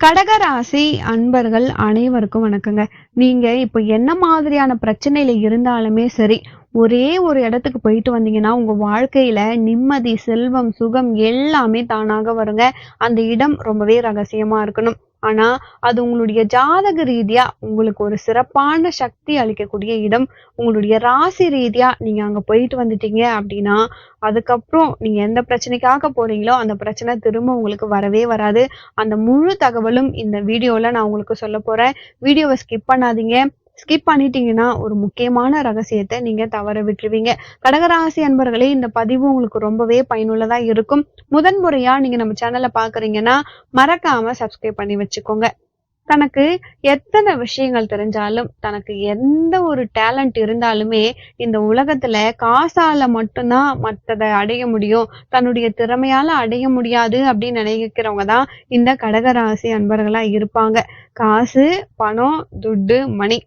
கடகராசி அன்பர்கள் அனைவருக்கும் வணக்கங்க. நீங்க இப்ப என்ன மாதிரியான பிரச்சனையில இருந்தாலுமே சரி ஒரே ஒரு இடத்துக்கு போயிட்டு வந்தீங்கன்னா உங்க வாழ்க்கையில நிம்மதி செல்வம் சுகம் எல்லாமே தானாக வருங்க. அந்த இடம் ரொம்பவே ரகசியமா இருக்கணும். ஆனா அது உங்களுடைய ஜாதக ரீதியா உங்களுக்கு ஒரு சிறப்பான சக்தி அளிக்கக்கூடிய இடம். உங்களுடைய ராசி ரீதியா நீங்க அங்க போயிட்டு வந்துட்டீங்க அப்படின்னா அதுக்கப்புறம் நீங்க எந்த பிரச்சனைக்காக போறீங்களோ அந்த பிரச்சனை திரும்ப உங்களுக்கு வரவே வராது. அந்த முழு தகவலும் இந்த வீடியோல நான் உங்களுக்கு சொல்ல போறேன். வீடியோவை ஸ்கிப் பண்ணாதீங்க. ஸ்கிப் பண்ணிட்டீங்கன்னா ஒரு முக்கியமான ரகசியத்தை நீங்க தவற விட்டுருவீங்க. கடகராசி அன்பர்களே இந்த பதிவு உங்களுக்கு ரொம்பவே பயனுள்ளதா இருக்கும். முதன்முறையா நீங்க நம்ம சேனலை பாக்குறீங்கன்னா மறக்காம சப்ஸ்கிரைப் பண்ணி வச்சுக்கோங்க. தனக்கு எத்தனை விஷயங்கள் தெரிஞ்சாலும் தனக்கு எந்த ஒரு டேலண்ட் இருந்தாலுமே இந்த உலகத்துல காசால மட்டும்தான் மற்றதை அடைய முடியும். தன்னுடைய திறமையால அடைய முடியாது அப்படின்னு நினைக்கிறவங்க தான் இந்த கடகராசி அன்பர்களா இருப்பாங்க. காசு பணம் துட்டு மணி.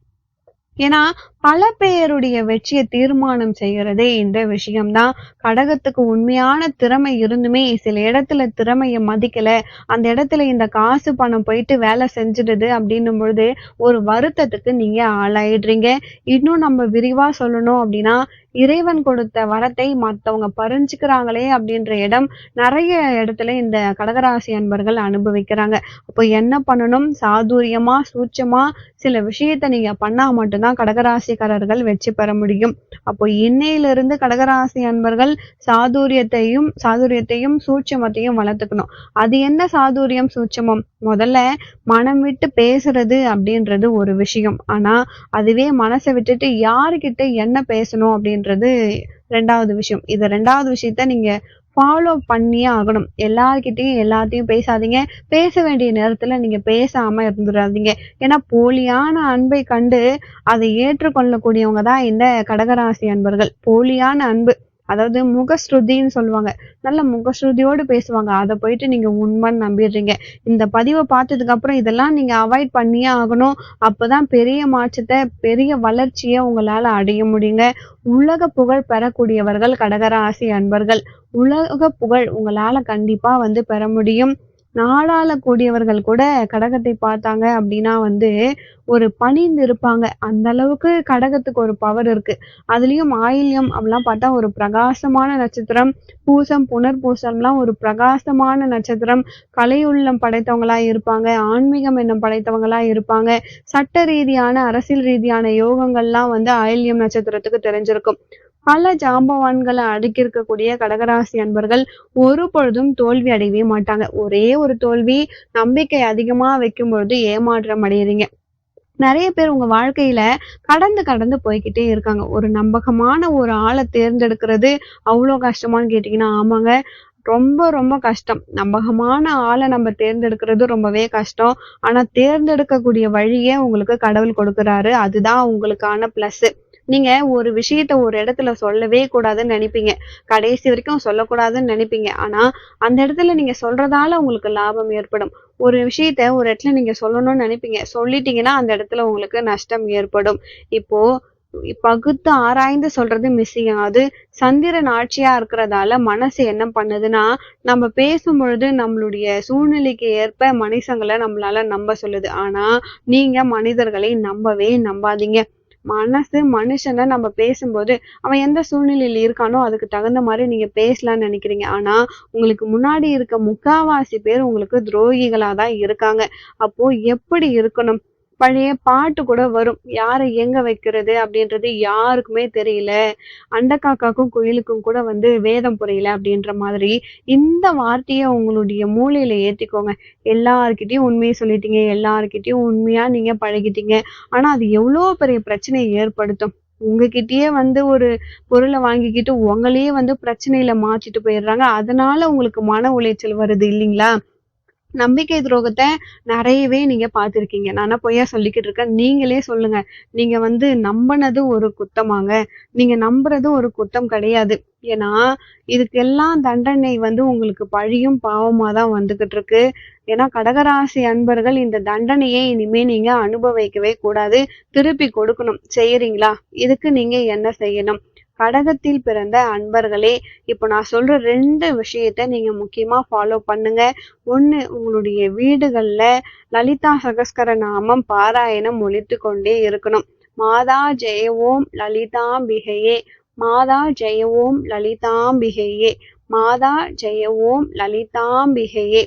ஏன்னா பல பேருடைய வெற்றியை தீர்மானம் செய்கிறதே இந்த விஷயம்தான். கடகத்துக்கு உண்மையான திறமை இருந்துமே சில இடத்துல திறமையை மதிக்கல. அந்த இடத்துல இந்த காசு பணம் போயிட்டு வேலை செஞ்சிடுது அப்படின்னும் பொழுது ஒரு வருத்தத்துக்கு நீங்க ஆளாயிடுறீங்க. இன்னும் நம்ம விரிவா சொல்லணும் அப்படின்னா இறைவன் கொடுத்த வரத்தை மத்தவங்க பறிஞ்சுக்கிறாங்களே அப்படின்ற இடம் நிறைய இடத்துல இந்த கடகராசி அன்பர்கள் அனுபவிக்கிறாங்க. அப்போ என்ன பண்ணணும்? சாதுரியமா சூட்சமா சில விஷயத்த நீங்க பண்ணா மட்டும்தான் கடகராசிக்காரர்கள் வெற்றி பெற முடியும். அப்போ இன்னையிலிருந்து கடகராசி அன்பர்கள் சாதுரியத்தையும் சாதுரியத்தையும் சூட்சமத்தையும் வளர்த்துக்கணும். அது என்ன சாதுரியம் சூட்சமம்? முதல்ல மனம் விட்டு பேசுறது அப்படின்றது ஒரு விஷயம். ஆனா அதுவே மனசை விட்டுட்டு யாருக்கிட்ட என்ன பேசணும் அப்படின்றது ரெண்டாவது விஷயம். இது ரெண்டாவது விஷயத்த நீங்க ஃபாலோ பண்ணியே ஆகணும். எல்லார்கிட்டையும் எல்லாத்தையும் பேசாதீங்க. பேச வேண்டிய நேரத்துல நீங்க பேசாம இருந்துடாதீங்க ஏன்னா போலியான அன்பை கண்டு அதை ஏற்றுக்கொள்ளக்கூடியவங்க தான் இந்த கடகராசி அன்பர்கள். போலியான அன்பு. அதாவது முகஸ்ருதின்னு சொல்லுவாங்க. நல்ல முகஸ்ருதியோடு பேசுவாங்க. அதை போயிட்டு நீங்க உண்மைன்னு நம்பிடுறீங்க. இந்த பதிவை பார்த்ததுக்கு அப்புறம் இதெல்லாம் நீங்க அவாய்ட் பண்ணியே ஆகணும். அப்பதான் பெரிய மாற்றத்தை பெரிய வளர்ச்சியை உங்களால அடைய முடியுங்க. உலக புகழ் பெறக்கூடியவர்கள் கடகராசி அன்பர்கள். உலக புகழ் உங்களால கண்டிப்பா வந்து பெற முடியும். நாடாள கூடியவர்கள் கூட கடகத்தை பார்த்தாங்க அப்படின்னா வந்து ஒரு பணிந்து இருப்பாங்க. அந்த அளவுக்கு கடகத்துக்கு ஒரு பவர் இருக்கு. அதுலயும் ஆயில்யம் அப்படிலாம் பார்த்தா ஒரு பிரகாசமான நட்சத்திரம் பூசம் புனர் பூசம்லாம் ஒரு பிரகாசமான நட்சத்திரம். கலையுள்ளம் படைத்தவங்களா இருப்பாங்க ஆன்மீகம் எண்ணம் படைத்தவங்களா இருப்பாங்க. சட்ட ரீதியான அரசியல் ரீதியான யோகங்கள்லாம் வந்து ஆயில்யம் நட்சத்திரத்துக்கு தெரிஞ்சிருக்கும். பல ஜாம்பவான்களை அடுக்கியிருக்கக்கூடிய கடகராசி அன்பர்கள் ஒரு பொழுதும் தோல்வி அடையவே மாட்டாங்க. ஒரே ஒரு தோல்வி நம்பிக்கை அதிகமா வைக்கும் பொழுது ஏமாற்றம் அடையிறீங்க. நிறைய பேர் உங்க வாழ்க்கையில கடந்து கடந்து போய்கிட்டே இருக்காங்க. ஒரு நம்பகமான ஒரு ஆளை தேர்ந்தெடுக்கிறது அவ்வளோ கஷ்டமான்னு கேட்டீங்கன்னா ஆமாங்க. ரொம்ப ரொம்ப கஷ்டம். நம்பகமான ஆளை நம்ம தேர்ந்தெடுக்கிறது ரொம்பவே கஷ்டம். ஆனா தேர்ந்தெடுக்கக்கூடிய வழியே உங்களுக்கு கடவுள் கொடுக்குறாரு. அதுதான் உங்களுக்கான பிளஸ் நீங்க ஒரு விஷயத்த ஒரு இடத்துல சொல்லவே கூடாதுன்னு நினைப்பீங்க. கடைசி வரைக்கும் சொல்லக்கூடாதுன்னு நினைப்பீங்க. ஆனா அந்த இடத்துல நீங்க சொல்றதால உங்களுக்கு லாபம் ஏற்படும். ஒரு விஷயத்த ஒரு இடத்துல நீங்க சொல்லணும்னு நினைப்பீங்க. சொல்லிட்டீங்கன்னா அந்த இடத்துல உங்களுக்கு நஷ்டம் ஏற்படும். இப்போ பகுத்து ஆராய்ந்து சொல்றது மிஸ்ஸிங் ஆகுது சந்திரன் ஆட்சியா இருக்கிறதால மனசு என்ன பண்ணுதுன்னா நம்ம பேசும் பொழுது நம்மளுடைய சூழ்நிலைக்கு ஏற்ப மனுஷங்களை நம்மளால நம்ப சொல்லுது. ஆனா நீங்க மனிதர்களை நம்பவே நம்பாதீங்க. மனசு மனுஷனை நம்ம பேசும்போது அவன் எந்த சூழ்நிலையில இருக்கானோ அதுக்கு தகுந்த மாதிரி நீங்க பேசலாம்னு நினைக்கிறீங்க. ஆனா உங்களுக்கு முன்னாடி இருக்க முக்காவாசி பேர் உங்களுக்கு துரோகிகளா தான் இருக்காங்க. அப்போ எப்படி இருக்கணும்? பழைய பாட்டு கூட வரும். யாரை எங்க வைக்கிறது அப்படின்றது யாருக்குமே தெரியல. அண்டக்காக்காக்கும் குயிலுக்கும் கூட வந்து வேதம் புரியல அப்படின்ற மாதிரி இந்த வார்த்தையை உங்களுடைய மூளையில ஏத்திக்கோங்க. எல்லார்கிட்டயும் உண்மையை சொல்லிட்டீங்க எல்லார்கிட்டயும் உண்மையா நீங்க பழகிட்டீங்க. ஆனா அது எவ்வளோ பெரிய பிரச்சனையை ஏற்படுத்தும். உங்ககிட்டயே வந்து ஒரு பொருளை வாங்கிக்கிட்டு உங்களையே வந்து பிரச்சனையில மாற்றிட்டு போயிடுறாங்க. அதனால உங்களுக்கு மன உளைச்சல் வருது இல்லைங்களா? நம்பிக்கை துரோகத்தை நிறையவே நீங்க பார்த்துருக்கீங்க. நானா பொய்யா சொல்லிக்கிட்டு இருக்கேன். நீங்களே சொல்லுங்க. நீங்க வந்து நம்பினது ஒரு குத்தமாங்க. நீங்க நம்புறது ஒரு குத்தம் கிடையாது. ஏன்னா இதுக்கெல்லாம் தண்டனை வந்து உங்களுக்கு பழியும் பாவமா தான் வந்துகிட்டு இருக்கு. ஏன்னா கடகராசி அன்பர்கள் இந்த தண்டனையை இனிமே நீங்க அனுபவிக்கவே கூடாது. திருப்பி கொடுக்கணும். செய்யறீங்களா இதுக்கு நீங்க என்ன செய்யணும்? கடகத்தில் பிறந்த அன்பர்களே இப்போ நான் சொல்ற ரெண்டு விஷயத்த நீங்க முக்கியமா ஃபாலோ பண்ணுங்க. ஒன்று உங்களுடைய வீடுகளில் லலிதா சகஸ்கர நாமம் பாராயணம் ஒழித்து கொண்டே இருக்கணும். மாதா ஜெய ஓம் லலிதாம்பிகையே மாதா ஜெய ஓம் லலிதாம்பிகையே மாதா ஜெய ஓம் லலிதாம்பிகையே.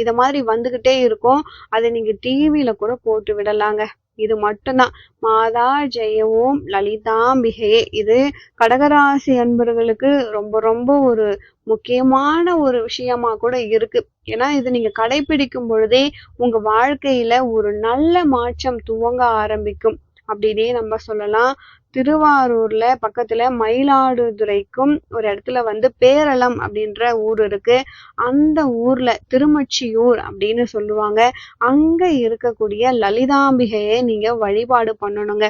இத மாதிரி வந்துகிட்டே இருக்கும். அதை நீங்க டிவியில கூட போட்டு விடலாங்க. இது மட்டும்தான். மாதா ஜெய ஓம் லலிதாம்பிகையே இது கடகராசி அன்பர்களுக்கு ரொம்ப ரொம்ப ஒரு முக்கியமான ஒரு விஷயமா கூட இருக்கு. ஏன்னா இது நீங்க கடைபிடிக்கும் பொழுதே உங்க வாழ்க்கையில ஒரு நல்ல மாற்றம் துவங்க ஆரம்பிக்கும். அப்படின்னே நம்ம சொல்லலாம். திருவாரூர்ல பக்கத்துல மயிலாடுதுறைக்கும் ஒரு இடத்துல வந்து பேரளம் அப்படின்ற ஊர் இருக்கு. அந்த ஊர்ல திருமச்சியூர் அப்படின்னு சொல்லுவாங்க. அங்க இருக்கக்கூடிய லலிதாம்பிகையை நீங்க வழிபாடு பண்ணணுங்க.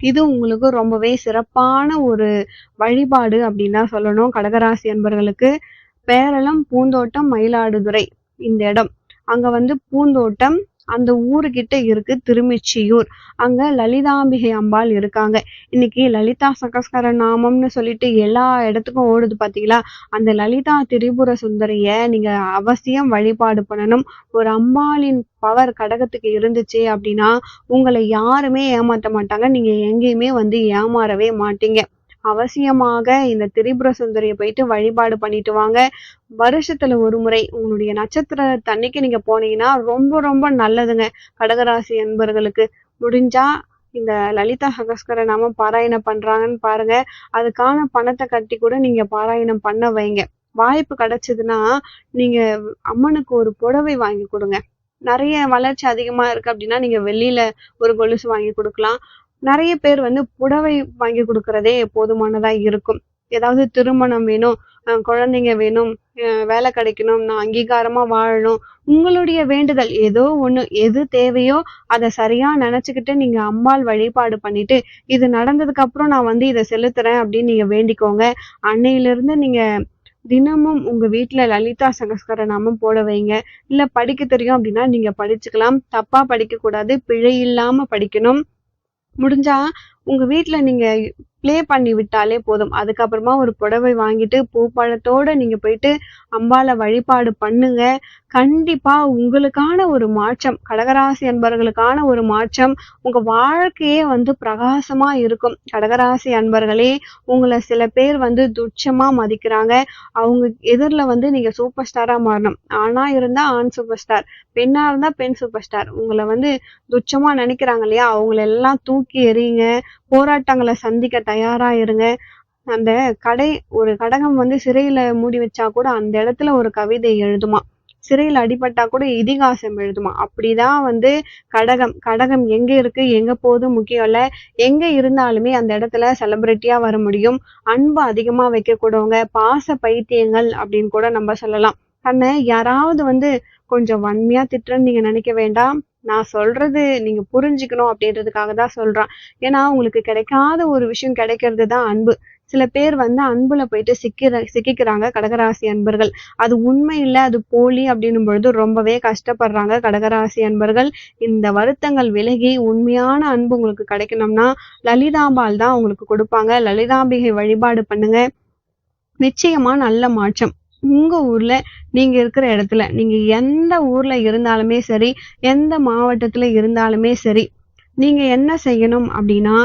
இது உங்களுக்கு ரொம்பவே சிறப்பான ஒரு வழிபாடு அப்படின்னு தான் சொல்லணும். கடகராசி அன்பர்களுக்கு பேரளம் பூந்தோட்டம் மயிலாடுதுறை இந்த இடம். அங்க வந்து பூந்தோட்டம் அந்த ஊருகிட்ட இருக்கு திருமிச்சியூர். அங்க லலிதாம்பிகை அம்பாள் இருக்காங்க. இன்னைக்கு லலிதா சகஸ்கர நாமம்னு சொல்லிட்டு எல்லா இடத்துக்கும் ஓடுது பாத்தீங்களா? அந்த லலிதா திரிபுர சுந்தரிய நீங்க அவசியம் வழிபாடு பண்ணணும். ஒரு அம்பாளின் பவர் கடகத்துக்கு இருந்துச்சு அப்படின்னா உங்களை யாருமே ஏமாத்த மாட்டாங்க. நீங்க எங்கேயுமே வந்து ஏமாறவே மாட்டீங்க. அவசியமாக இந்த திரிபுர சுந்தரியை போயிட்டு வழிபாடு பண்ணிட்டு வாங்க. வருஷத்துல ஒரு முறை உங்களுடைய நட்சத்திர தண்ணிக்கு நீங்க போனீங்கன்னா ரொம்ப ரொம்ப நல்லதுங்க. கடகராசி அன்பர்களுக்கு முடிஞ்சா இந்த லலிதா சகஸ்கர நாம பாராயணம் பண்றாங்கன்னு பாருங்க. அதுக்கான பணத்தை கட்டி கூட நீங்க பாராயணம் பண்ண வைங்க. வாய்ப்பு கிடைச்சதுன்னா நீங்க அம்மனுக்கு ஒரு புடவை வாங்கி கொடுங்க. நிறைய வளர்ச்சி அதிகமா இருக்கு அப்படின்னா நீங்க வெளியில ஒரு கொலுசு வாங்கி கொடுக்கலாம். நிறைய பேர் வந்து புடவை வாங்கி கொடுக்கறதே போதுமானதா இருக்கும். ஏதாவது திருமணம் வேணும் குழந்தைங்க வேணும் வேலை கிடைக்கணும் நான் அங்கீகாரமா வாழணும். உங்களுடைய வேண்டுதல் ஏதோ ஒண்ணு எது தேவையோ அதை சரியா நினைச்சுக்கிட்டு நீங்க அம்பாள் வழிபாடு பண்ணிட்டு இது நடந்ததுக்கு அப்புறம் நான் வந்து இதை செலுத்துறேன் அப்படின்னு நீங்க வேண்டிக்கோங்க. அன்னையிலிருந்து நீங்க தினமும் உங்க வீட்டுல லலிதா சகஸ்கர நாமம் போட வைங்க. இல்ல படிக்க தெரியும் அப்படின்னா நீங்க படிச்சுக்கலாம். தப்பா படிக்க கூடாது பிழை இல்லாம படிக்கணும். முடிஞ்சா உங்க வீட்டுல நீங்க ப்ளே பண்ணி விட்டாலே போதும். அதுக்கப்புறமா ஒரு புடவை வாங்கிட்டு பூப்பழத்தோடு நீங்கள் போயிட்டு அம்பால வழிபாடு பண்ணுங்க. கண்டிப்பாக உங்களுக்கான ஒரு மாற்றம் கடகராசி அன்பர்களுக்கான ஒரு மாற்றம் உங்கள் வாழ்க்கையே வந்து பிரகாசமாக இருக்கும். கடகராசி அன்பர்களே உங்களை சில பேர் வந்து துச்சமாக மதிக்கிறாங்க. அவங்க எதிரில் வந்து நீங்கள் சூப்பர் ஸ்டாராக மாறணும். ஆணாக இருந்தால் ஆண் சூப்பர் ஸ்டார் பெண்ணாக இருந்தால் பெண் சூப்பர் ஸ்டார் உங்களை வந்து துச்சமாக நினைக்கிறாங்க இல்லையா? அவங்கள எல்லாம் தூக்கி எறியுங்க. போராட்டங்களை சந்திக்க தயாராக இருங்க. அந்த கடை ஒரு கடகம் வந்து சிறையில மூடி வச்சா கூட அந்த இடத்துல ஒரு கவிதை எழுதுமா? சிறையில் அடிபட்டா கூட இதிகாசம் எழுதுமா? அப்படிதான் வந்து கடகம். கடகம் எங்க இருக்கு? எங்க போகுது? முக்கியம் இல்லை. எங்க இருந்தாலுமே அந்த இடத்துல செலிபிரிட்டியா வர முடியும். அன்பு அதிகமா வைக்கக்கூடவங்க பாச பைத்தியங்கள் அப்படின்னு கூட நம்ம சொல்லலாம். தன்னை யாராவது வந்து கொஞ்சம் வன்மையா திட்டுறேன்னு நீங்க நினைக்க வேண்டாம். நான் சொல்றது நீங்க புரிஞ்சுக்கணும் அப்படின்றதுக்காக தான் சொல்றான் ஏன்னா உங்களுக்கு கிடைக்காத ஒரு விஷயம் கிடைக்கிறது தான் அன்பு. சில பேர் வந்து அன்புல போயிட்டு சிக்கிற சிக்கிக்கிறாங்க கடகராசி அன்பர்கள். அது உண்மை இல்லை அது போலி அப்படின்னும் பொழுது ரொம்பவே கஷ்டப்படுறாங்க கடகராசி அன்பர்கள். இந்த வருத்தங்கள் விலகி உண்மையான அன்பு உங்களுக்கு கிடைக்கணும்னா லலிதாம்பாள் தான் உங்களுக்கு கொடுப்பாங்க. லலிதாம்பிகை வழிபாடு பண்ணுங்க. நிச்சயமா நல்ல மாற்றம். உங்கள் ஊரில் நீங்கள் இருக்கிற இடத்துல நீங்கள் எந்த ஊரில் இருந்தாலுமே சரி எந்த மாவட்டத்தில் இருந்தாலுமே சரி நீங்கள் என்ன செய்யணும் அப்படின்னா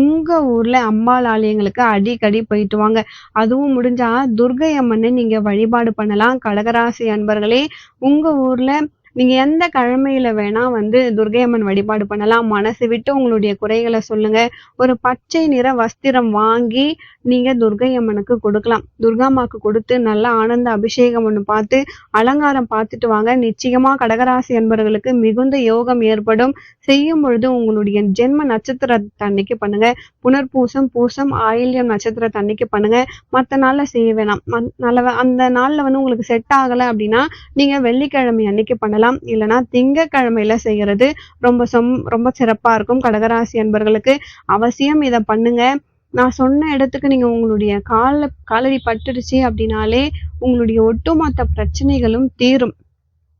உங்கள் ஊரில் அம்பாள் ஆலயங்களுக்கு அடிக்கடி போயிட்டு வாங்க. அதுவும் முடிஞ்சால் துர்கை அம்மனை நீங்கள் வழிபாடு பண்ணலாம். கடகராசி அன்பர்களே உங்கள் ஊரில் நீங்க எந்த கிழமையில வேணா வந்து துர்கையம்மன் வழிபாடு பண்ணலாம். மனசு விட்டு உங்களுடைய குறைகளை சொல்லுங்க. ஒரு பச்சை நிற வஸ்திரம் வாங்கி நீங்க துர்கையம்மனுக்கு கொடுக்கலாம். துர்காமாக்கு கொடுத்து நல்லா ஆனந்த அபிஷேகம் ஒண்ணு பார்த்து அலங்காரம் பார்த்துட்டு வாங்க. நிச்சயமா கடகராசி என்பவர்களுக்கு மிகுந்த யோகம் ஏற்படும். செய்யும் பொழுது உங்களுடைய ஜென்ம நட்சத்திர தன்னைக்கு பண்ணுங்க. புனர்பூசம் பூசம் ஆயில்யம் நட்சத்திர தன்னைக்கு பண்ணுங்க. மற்ற நாள்ல செய்ய வேணாம். நல்ல அந்த நாள்ல வந்து உங்களுக்கு செட் ஆகல அப்படின்னா நீங்க வெள்ளிக்கிழமை அன்னைக்கு பண்ணலாம். இல்லைன்னா திங்கக்கிழமையில செய்யறது ரொம்ப சொம் ரொம்ப சிறப்பா இருக்கும். கடகராசி அன்பர்களுக்கு அவசியம் இதை பண்ணுங்க. நான் சொன்ன இடத்துக்கு நீங்க உங்களுடைய கால காலடி பட்டுருச்சு அப்படின்னாலே உங்களுடைய ஒட்டுமொத்த பிரச்சனைகளும் தீரும்.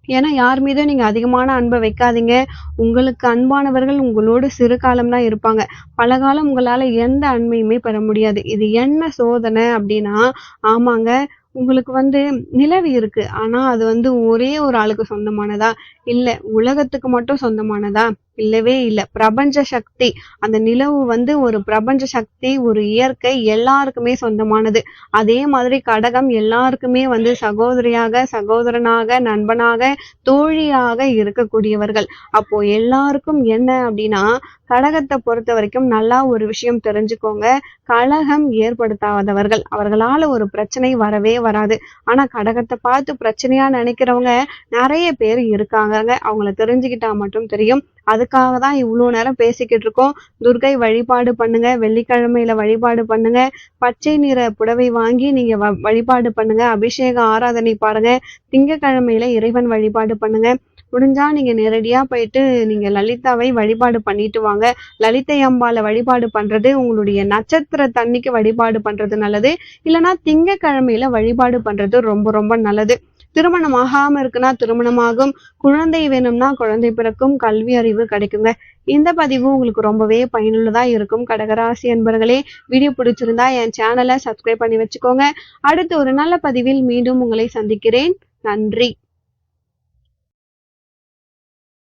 ஏன்னா யார் மீதும் நீங்க அதிகமான அன்பை வைக்காதீங்க. உங்களுக்கு அன்பானவர்கள் உங்களோடு சிறு காலம் தான் இருப்பாங்க. பல காலம் உங்களால எந்த அன்பையுமே பெற முடியாது. இது என்ன சோதனை அப்படின்னா ஆமாங்க உங்களுக்கு வந்து நிலவு இருக்கு. ஆனா அது வந்து ஒரே ஒரு ஆளுக்கு சொந்தமானதா? இல்ல உலகத்துக்கு மட்டும் சொந்தமானதா? இல்லவே இல்லை. பிரபஞ்ச சக்தி. அந்த நிலவு வந்து ஒரு பிரபஞ்ச சக்தி ஒரு இயற்கை எல்லாருக்குமே சொந்தமானது. அதே மாதிரி கடகம் எல்லாருக்குமே வந்து சகோதரியாக சகோதரனாக நண்பனாக தோழியாக இருக்கக்கூடியவர்கள். அப்போ எல்லாருக்கும் என்ன அப்படின்னா கடகத்தை பொறுத்த வரைக்கும் நல்லா ஒரு விஷயம் தெரிஞ்சுக்கோங்க. கலகம் ஏற்படுத்தாதவர்கள். அவர்களால ஒரு பிரச்சனை வரவே வராது. ஆனா கடகத்தை பார்த்து பிரச்சனையா நினைக்கிறவங்க நிறைய பேர் இருக்காங்க அவங்கள தெரிஞ்சுக்கிட்டா மட்டும் தெரியும். அதுக்காக தான் இவ்வளோ நேரம் பேசிக்கிட்டு இருக்கோம் துர்கை வழிபாடு பண்ணுங்க வெள்ளிக்கிழமையில வழிபாடு பண்ணுங்க. பச்சை நிற புடவை வாங்கி நீங்க வ- வழிபாடு பண்ணுங்க. அபிஷேக ஆராதனை பாருங்க. திங்கட்கிழமையில இறைவன் வழிபாடு பண்ணுங்க. முடிஞ்சால் நீங்கள் நேரடியாக போயிட்டு நீங்கள் லலிதாவை வழிபாடு பண்ணிட்டு வாங்க. லலிதை அம்பாவில் வழிபாடு பண்ணுறது உங்களுடைய நட்சத்திர தண்ணிக்கு வழிபாடு பண்ணுறது நல்லது. இல்லைன்னா திங்கக்கிழமையில வழிபாடு பண்ணுறது ரொம்ப ரொம்ப நல்லது. திருமணம் ஆகாம இருக்குன்னா திருமணமாகும். குழந்தை வேணும்னா குழந்தை பிறக்கும். கல்வி அறிவு கிடைக்குங்க. இந்த பதிவு உங்களுக்கு ரொம்பவே பயனுள்ளதா இருக்கும். கடகராசி அன்பர்களே வீடியோ பிடிச்சிருந்தா என் சேனலை சப்ஸ்கிரைப் பண்ணி வச்சுக்கோங்க. அடுத்து ஒரு நல்ல பதிவில் மீண்டும் உங்களை சந்திக்கிறேன். நன்றி.